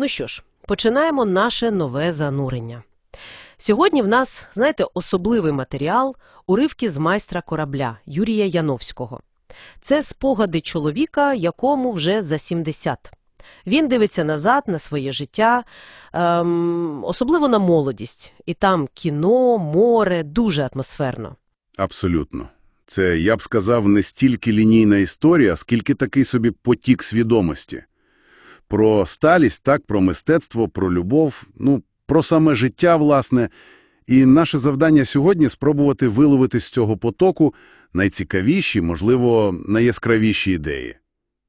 Ну що ж, починаємо наше нове занурення. Сьогодні в нас, знаєте, особливий матеріал уривки з майстра корабля Юрія Яновського. Це спогади чоловіка, якому вже за 70. Він дивиться назад на своє життя, ем, особливо на молодість. І там кіно, море, дуже атмосферно. Абсолютно. Це, я б сказав, не стільки лінійна історія, скільки такий собі потік свідомості. Про сталість, так, про мистецтво, про любов, ну, про саме життя, власне. І наше завдання сьогодні – спробувати виловити з цього потоку найцікавіші, можливо, найяскравіші ідеї.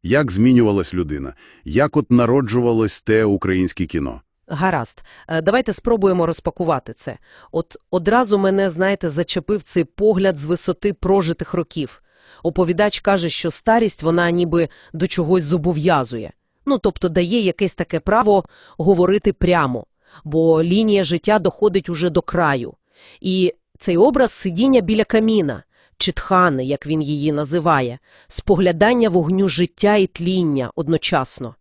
Як змінювалась людина? Як от народжувалось те українське кіно? Гаразд, Е, давайте спробуємо розпакувати це. От одразу мене, знаєте, зачепив цей погляд з висоти прожитих років. Оповідач каже, що старість вона ніби до чогось зобов'язує. Ну, тобто дає якесь таке право говорити прямо, бо лінія життя доходить уже до краю. І цей образ сидіння біля каміна, чи тхани, як він її називає, споглядання вогню життя і тління одночасно.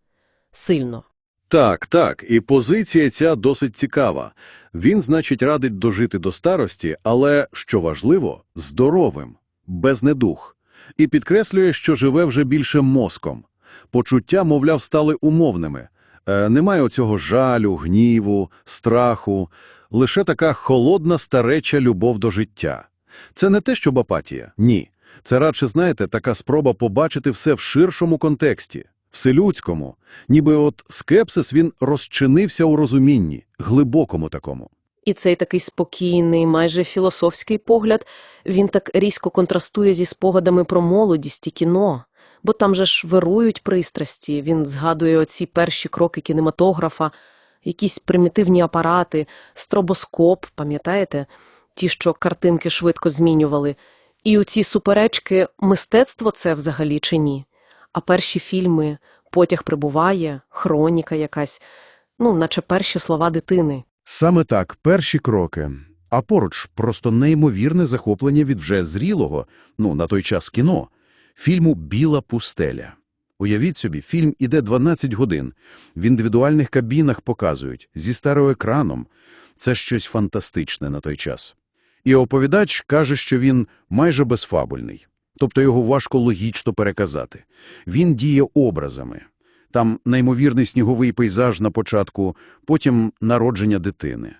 Сильно. Так, так, і позиція ця досить цікава. Він, значить, радить дожити до старості, але, що важливо, здоровим, без недух. І підкреслює, що живе вже більше мозком. Почуття, мовляв, стали умовними. Е, немає оцього жалю, гніву, страху, лише така холодна стареча любов до життя. Це не те, щоб апатія, ні. Це радше, знаєте, така спроба побачити все в ширшому контексті, вселюдському. Ніби от скепсис він розчинився у розумінні, глибокому такому. І цей такий спокійний, майже філософський погляд, він так різко контрастує зі спогадами про молодість і кіно. Бо там же ж вирують пристрасті, він згадує оці перші кроки кінематографа, якісь примітивні апарати, стробоскоп, пам'ятаєте? Ті, що картинки швидко змінювали. І оці суперечки, мистецтво це взагалі чи ні? А перші фільми «Потяг прибуває», «Хроніка» якась, ну, наче перші слова дитини. Саме так, перші кроки. А поруч просто неймовірне захоплення від вже зрілого, ну, на той час кіно, фільму «Біла пустеля». Уявіть собі, фільм іде 12 годин, в індивідуальних кабінах показують, зі стереоекраном. Це щось фантастичне на той час. І оповідач каже, що він майже безфабульний, тобто його важко логічно переказати. Він діє образами. Там неймовірний сніговий пейзаж на початку, потім народження дитини.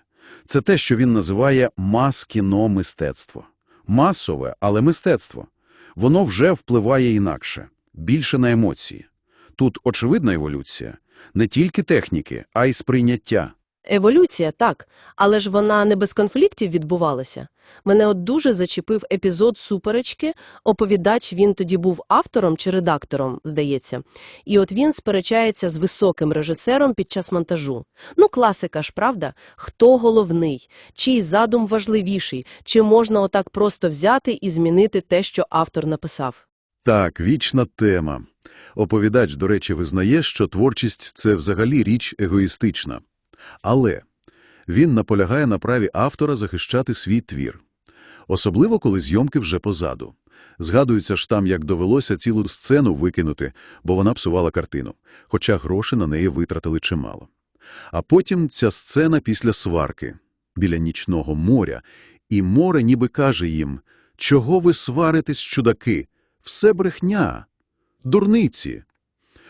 Це те, що він називає мас-кіно-мистецтво. Масове, але мистецтво. Воно вже впливає інакше, більше на емоції. Тут очевидна еволюція. Не тільки техніки, а й сприйняття. Еволюція, так, але ж вона не без конфліктів відбувалася. Мене от дуже зачепив епізод суперечки. Оповідач він тоді був автором чи редактором, здається. І от він сперечається з високим режисером під час монтажу. Ну, класика ж, правда? Хто головний? Чий задум важливіший? Чи можна отак просто взяти і змінити те, що автор написав? Так, вічна тема. Оповідач, до речі, визнає, що творчість – це взагалі річ егоїстична. Але він наполягає на праві автора захищати свій твір. Особливо, коли зйомки вже позаду. Згадується ж там, як довелося цілу сцену викинути, бо вона псувала картину, хоча гроші на неї витратили чимало. А потім ця сцена після сварки, біля нічного моря, і море ніби каже їм, «Чого ви сваритесь, чудаки? Все брехня, дурниці».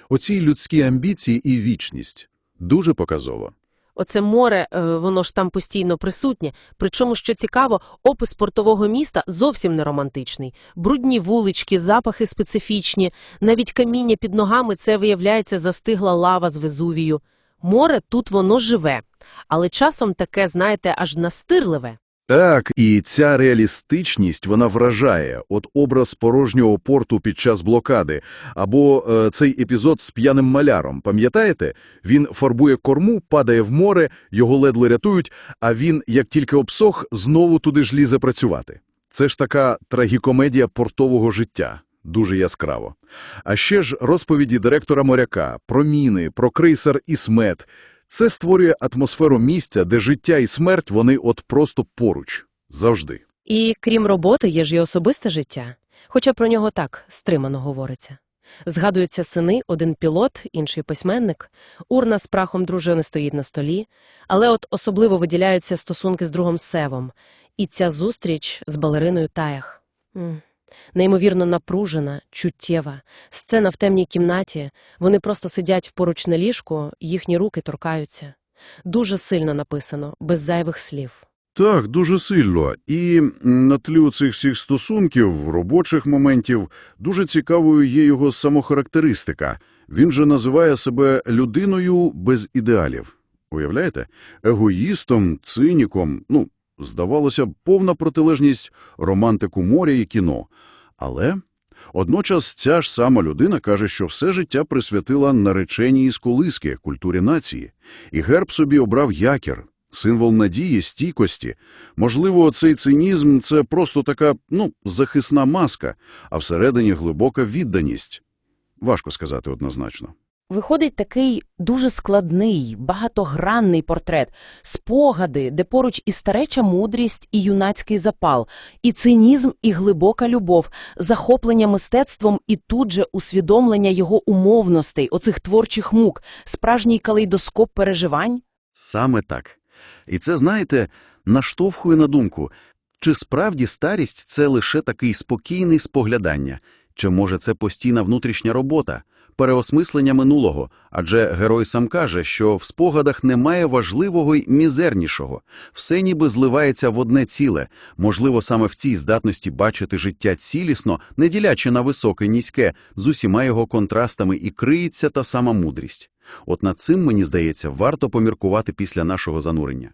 Оці людські амбіції і вічність. Дуже показово. Оце море, е, воно ж там постійно присутнє. Причому, що цікаво, опис портового міста зовсім не романтичний. Брудні вулички, запахи специфічні, навіть каміння під ногами – це, виявляється, застигла лава з Везувію. Море тут воно живе, але часом таке, знаєте, аж настирливе. Так, і ця реалістичність, вона вражає. От образ порожнього порту під час блокади, або е, цей епізод з п'яним маляром, пам'ятаєте? Він фарбує корму, падає в море, його ледве рятують, а він, як тільки обсох, знову туди ж лізе працювати. Це ж така трагікомедія портового життя. Дуже яскраво. А ще ж розповіді директора моряка, про міни, про крейсер і смет. Це створює атмосферу місця, де життя і смерть, вони от просто поруч. Завжди. І крім роботи, є ж і особисте життя. Хоча про нього так стримано говориться. Згадуються сини, один пілот, інший письменник. Урна з прахом дружини стоїть на столі. Але от особливо виділяються стосунки з другом Севом. І ця зустріч з балериною Таях. Неймовірно напружена, чуттєва. Сцена в темній кімнаті. Вони просто сидять поруч на ліжку, їхні руки торкаються. Дуже сильно написано, без зайвих слів. Так, дуже сильно. І на тлі цих всіх стосунків, робочих моментів, дуже цікавою є його самохарактеристика. Він же називає себе людиною без ідеалів. Уявляєте? Егоїстом, циніком, ну, здавалося б, повна протилежність романтику моря і кіно. Але одночас ця ж сама людина каже, що все життя присвятила нареченій із колиски, культурі нації. І герб собі обрав якір, символ надії, стійкості. Можливо, цей цинізм – це просто така, ну, захисна маска, а всередині глибока відданість. Важко сказати однозначно. Виходить такий дуже складний, багатогранний портрет, спогади, де поруч і стареча мудрість, і юнацький запал, і цинізм, і глибока любов, захоплення мистецтвом і тут же усвідомлення його умовностей, оцих творчих мук, справжній калейдоскоп переживань. Саме так. І це, знаєте, наштовхує на думку, чи справді старість – це лише такий спокійний споглядання, чи може це постійна внутрішня робота, переосмислення минулого, адже герой сам каже, що в спогадах немає важливого й мізернішого, все ніби зливається в одне ціле, можливо, саме в цій здатності бачити життя цілісно, не ділячи на високе низьке, з усіма його контрастами і криється та сама мудрість. От над цим, мені здається, варто поміркувати після нашого занурення.